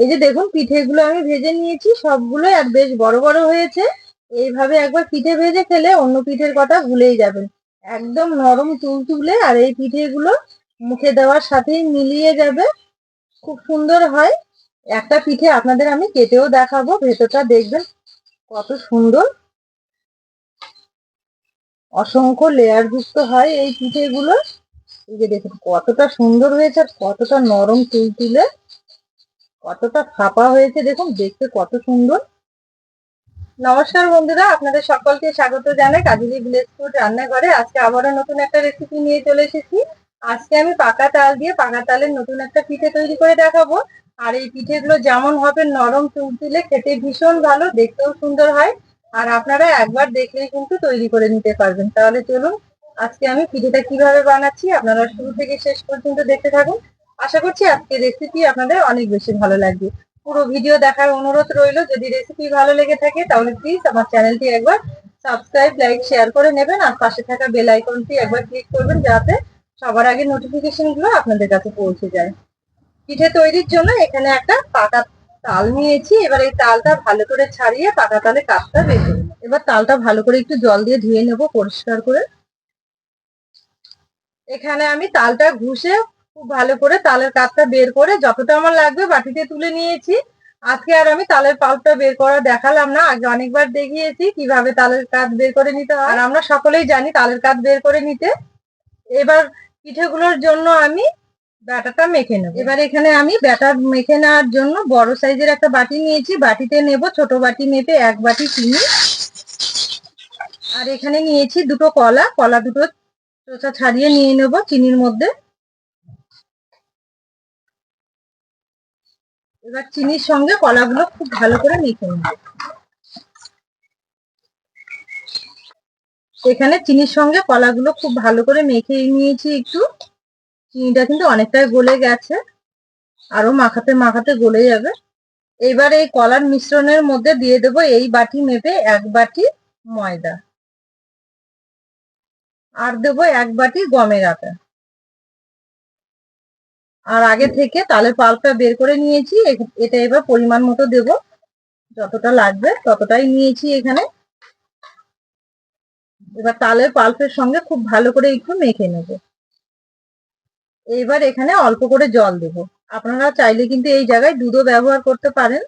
এই যে দেখুন, পিঠেগুলো আমি ভেজে নিয়েছি, সবগুলো আর বেশ বড় বড় হয়েছে। এইভাবে একবার পিঠে ভেজে খেলে অন্য পিঠের কথা ভুলেই যাবেন। একদম নরম তুলতুলে আর এই পিঠেগুলো মুখে দেওয়ার সাথেই মিলিয়ে যাবে। খুব সুন্দর হয়। একটা পিঠে আপনাদের আমি কেটেও দেখাবো, ভেতরটা দেখবেন কত সুন্দর। অসংখ্য লেয়ার যুক্ত হয় এই পিঠেগুলো। এই যে দেখুন, কতটা সুন্দর হয়েছে আর কতটা নরম তুলতুলে কতটা ফাঁপা হয়েছে দেখুন, দেখতে কত সুন্দর। নমস্কার বন্ধুরা, আপনাদের সকলকে স্বাগত জানাই কাজুরি ভিলেজ ফুড রান্নাঘরে। আজকে আবারও নতুন একটা রেসিপি নিয়ে চলে এসেছি। আজকে আমি পাকা তাল দিয়ে পাকা তালের নতুন একটা পিঠে তৈরি করে দেখাবো। আর এই পিঠেগুলো যেমন হবে নরম তুলতুলে খেতে ভীষণ ভালো, দেখতেও সুন্দর হয়। আর আপনারা একবার দেখলেই কিন্তু তৈরি করে নিতে পারবেন। তাহলে চলুন, আজকে আমি পিঠেটা কীভাবে বানাচ্ছি আপনারা শুরু থেকে শেষ পর্যন্ত দেখতে থাকুন। আশা করছি আজকে রেসিপি আপনাদের অনেক বেশি ভালো লাগবে। পুরো ভিডিও দেখার অনুরোধ রইল, যদি রেসিপি ভালো লেগে থাকে তাহলে প্লিজ আমার চ্যানেলটি একবার সাবস্ক্রাইব লাইক শেয়ার করে নেবেন আর পাশে থাকা বেল আইকনটি একবার ক্লিক করবেন যাতে সবার আগে নোটিফিকেশনগুলো আপনাদের কাছে পৌঁছে যায়। পিঠে তৈরির জন্য এখানে একটা পাকা তাল নিয়েছি, এবার এই তালটা ভালো করে ছাড়িয়ে পাকা তালে কাপটা করে এবার তালটা ভালো করে একটু জল দিয়ে ধুয়ে নেব পরিষ্কার করে। এখানে আমি তালটা ঘুষে খুব ভালো করে তালের কাপটা বের করে যতটা আমার লাগবে বাটিতে তুলে নিয়েছি। আজকে আর আমি তালের পাল্পটা বের করা দেখালাম না, আগে অনেকবার দেখিয়েছি কীভাবে তালের কাপ বের করে নিতে হয়। আর আমরা সকলেই জানি তালের কাপ বের করে নিতে। এবার পিঠেগুলোর জন্য আমি ব্যাটাটা মেখে নেব। এবার এখানে আমি ব্যাটার মেখে নেওয়ার জন্য বড় সাইজের একটা বাটি নিয়েছি। বাটিতে নেব ছোট বাটি মেপে এক বাটি চিনি। আর এখানে নিয়েছি দুটো কলা। কলা দুটো চোচা ছাড়িয়ে নিয়ে নেব চিনির মধ্যে। এবার চিনির সঙ্গে কলাগুলো খুব ভালো করে মেখে নেব এখানে চিনির সঙ্গে কলাগুলো খুব ভালো করে মেখে নিয়েছি একটু। চিনিটা কিন্তু অনেকটাই গলে গেছে, আরও মাখাতে মাখাতে গলে যাবে। এবার এই কলার মিশ্রণের মধ্যে দিয়ে দেব এই বাটি মেপে এক বাটি ময়দা। আর দেবো এক বাটি গমের আটা। আর আগে থেকে তালের পাল্পটা বের করে নিয়েছি এটা এবার পরিমাণ মতো দেব। যতটা লাগবে ততটাই নিয়েছি এখানে। এবার তালের পাল্পের সঙ্গে খুব ভালো করে একটু মেখে নেব। এবার এখানে অল্প করে জল দেব। আপনারা চাইলে কিন্তু এই জায়গায় দুধও ব্যবহার করতে পারেন।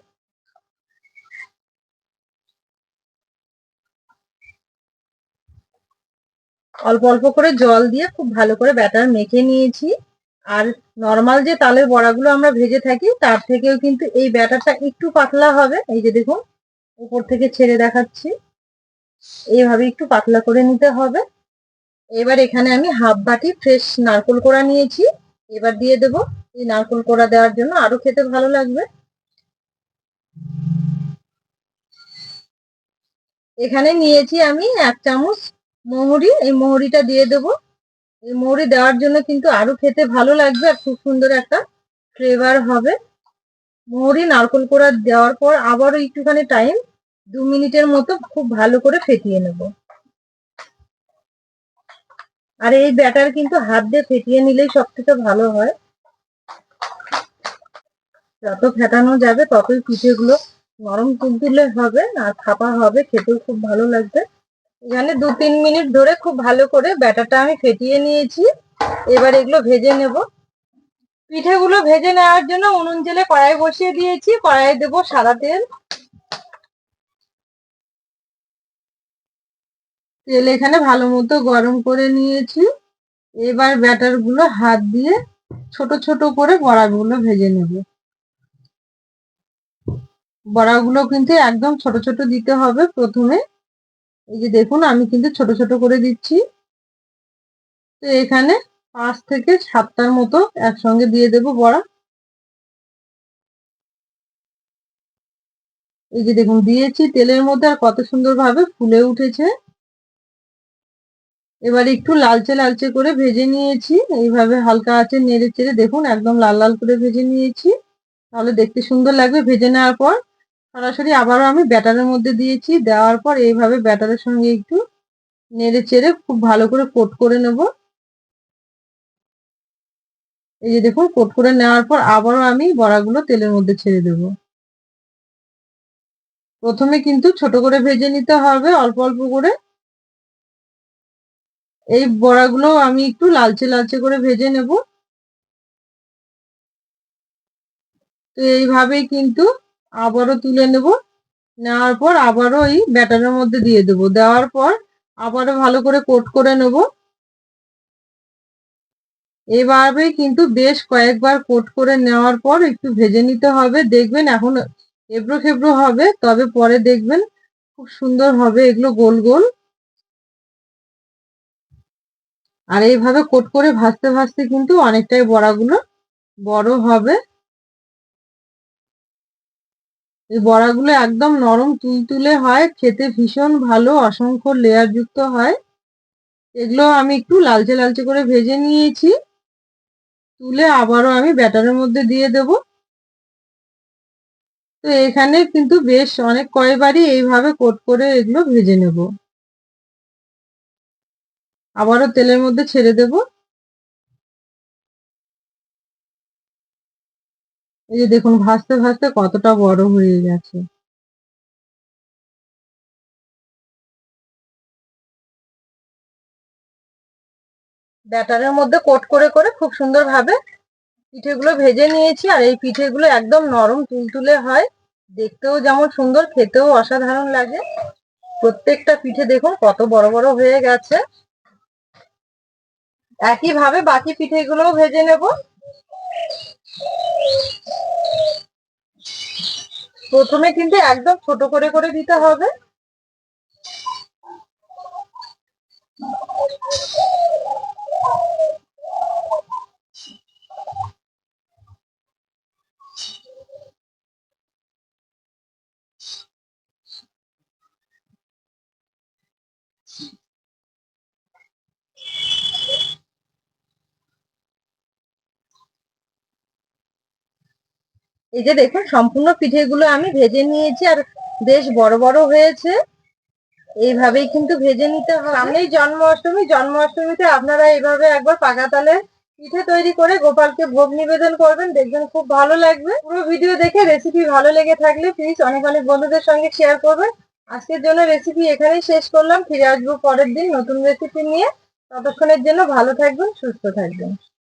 অল্প অল্প করে জল দিয়ে খুব ভালো করে ব্যাটার মেখে নিয়েছি। আর নর্মাল যে তালের বড়াগুলো আমরা ভেজে থাকি, তার থেকেও কিন্তু এই ব্যাটারটা একটু পাতলা হবে। এই যে দেখুন, উপর থেকে ছেড়ে দেখাচ্ছি। এইভাবে একটু পাতলা করে নিতে হবে। এবার এখানে আমি হাফ বাটি ফ্রেশ নারকোল কোড়া নিয়েছি। এবার দিয়ে দেব এই নারকোল কোড়া দেওয়ার জন্য। আরও খেতে ভালো লাগবে। এখানে নিয়েছি আমি এক চামচ মৌরি এই মৌরিটা দিয়ে দেব। মৌরি দেওয়ার জন্য কিন্তু আরও খেতে ভালো লাগবে আর খুব সুন্দর একটা ফ্লেভার হবে। মৌরি নারকোল কোড়া দেওয়ার পর আবারও একটুখানি টাইম দু মিনিটের মতো খুব ভালো করে ফেটিয়ে নেব। আর এই ব্যাটার কিন্তু হাত দিয়ে ফেটিয়ে নিলেই সব থেকে ভালো হয়। যত ফেটানো যাবে ততই পিঠেগুলো নরম তুলতুলে হবে আর ফাঁপা হবে, খেতেও খুব ভালো লাগবে। এখানে দু তিন মিনিট ধরে খুব ভালো করে ব্যাটারটা আমি ফেটিয়ে নিয়েছি। এবার এগুলো ভেজে নেব। পিঠেগুলো ভেজে নেওয়ার জন্য উনুন জেলে কড়াই বসিয়ে দিয়েছি। কড়াই দেবো সাদা তেল। তেল এখানে ভালো মতো গরম করে নিয়েছি। এবার ব্যাটারগুলো হাত দিয়ে ছোট ছোট করে বড়াগুলো ভেজে নেব। বড়াগুলো কিন্তু একদম ছোট ছোট দিতে হবে প্রথমে। এই যে দেখুন, আমি কিন্তু ছোট ছোট করে দিচ্ছি। তো এখানে পাঁচ থেকে সাতটার মতো একসঙ্গে দিয়ে দেব বড়া। এই যে দেখুন, দিয়েছি তেলের মধ্যে আর কত সুন্দর ভাবে ফুলে উঠেছে। এবার একটু লালচে লালচে করে ভেজে নিয়েছি। এইভাবে হালকা আছে নেড়ে চেড়ে দেখুন, একদম লাল লাল করে ভেজে নিয়েছি। তাহলে দেখতে সুন্দর লাগবে ভেজে নেওয়ার পর। সরাসরি আবারও আমি ব্যাটারের মধ্যে দিয়েছি। দেওয়ার পর এইভাবে ব্যাটারের সঙ্গে একটু নেড়ে চেড়ে খুব ভালো করে কোট করে নেব। এই যে দেখুন, কোট করে নেওয়ার পর আবারও আমি বড়াগুলো তেলের মধ্যে ছেড়ে দেব। প্রথমে কিন্তু ছোট করে ভেজে নিতে হবে, অল্প অল্প করে। এই বড়াগুলো আমি একটু লালচে লালচে করে ভেজে নেব। তো এইভাবেই কিন্তু আবারও তুলে নেব। নেওয়ার পর আবারও এই ব্যাটারের মধ্যে দিয়ে দেব। দেওয়ার পর আবারও ভালো করে কোট করে নেব। এভাবে কিন্তু বেশ কয়েকবার কোট করে নেওয়ার পর একটু ভেজে নিতে হবে। দেখবেন এখন এবড়ো খেবড়ো হবে, তবে পরে দেখবেন খুব সুন্দর হবে, এগুলো গোল গোল। আর এইভাবে কোট করে ভাজতে ভাজতে কিন্তু অনেকটাই বড়াগুলো বড় হবে। এই বড়াগুলো একদম নরম তুলতুলে হয়, খেতে ভীষণ ভালো, অসংখ্য লেয়ার যুক্ত হয়। এগুলো আমি একটু লালচে লালচে করে ভেজে নিয়েছি। তুলে আবারও আমি ব্যাটারের মধ্যে দিয়ে দেব। তো এখানে কিন্তু বেশ অনেক কয়বারই এইভাবে কোট করে এগুলো ভেজে নেব। আবারও তেলের মধ্যে ছেড়ে দেব। এই যে দেখুন, ভাসতে ভাসতে কতটা বড় হয়ে গেছে। ব্যাটারের মধ্যে কোট করে করে খুব সুন্দর ভাবে পিঠেগুলো ভেজে নিয়েছি, আর এই পিঠেগুলো একদম নরম তুলতুলে হয়। দেখতেও যেমন সুন্দর, খেতেও অসাধারণ লাগে। প্রত্যেকটা পিঠে দেখুন কত বড় বড় হয়ে গেছে। একইভাবে বাকি পিঠেগুলোও ভেজে নেব। প্রথমে কিন্তু একদম ছোট করে করে দিতে হবে। এই যে দেখুন, সম্পূর্ণ পিঠেগুলো আমি ভেজে নিয়েছি আর বেশ বড় বড় হয়েছে। এইভাবেই কিন্তু ভেজে নিতে হবে সামনেই জন্মাষ্টমী, জন্মাষ্টমীতে আপনারা এইভাবে একবার পাকা তালে পিঠে তৈরি করে গোপালকে ভোগ নিবেদন করবেন। দেখবেন খুব ভালো লাগবে। পুরো ভিডিও দেখে রেসিপি ভালো লেগে থাকলে প্লিজ অনেক অনেক বন্ধুদের সঙ্গে শেয়ার করবেন। আজকের জন্য রেসিপি এখানেই শেষ করলাম। ফিরে আসব পরের দিন নতুন রেসিপি নিয়ে। ততক্ষণের জন্য ভালো থাকবেন, সুস্থ থাকবেন।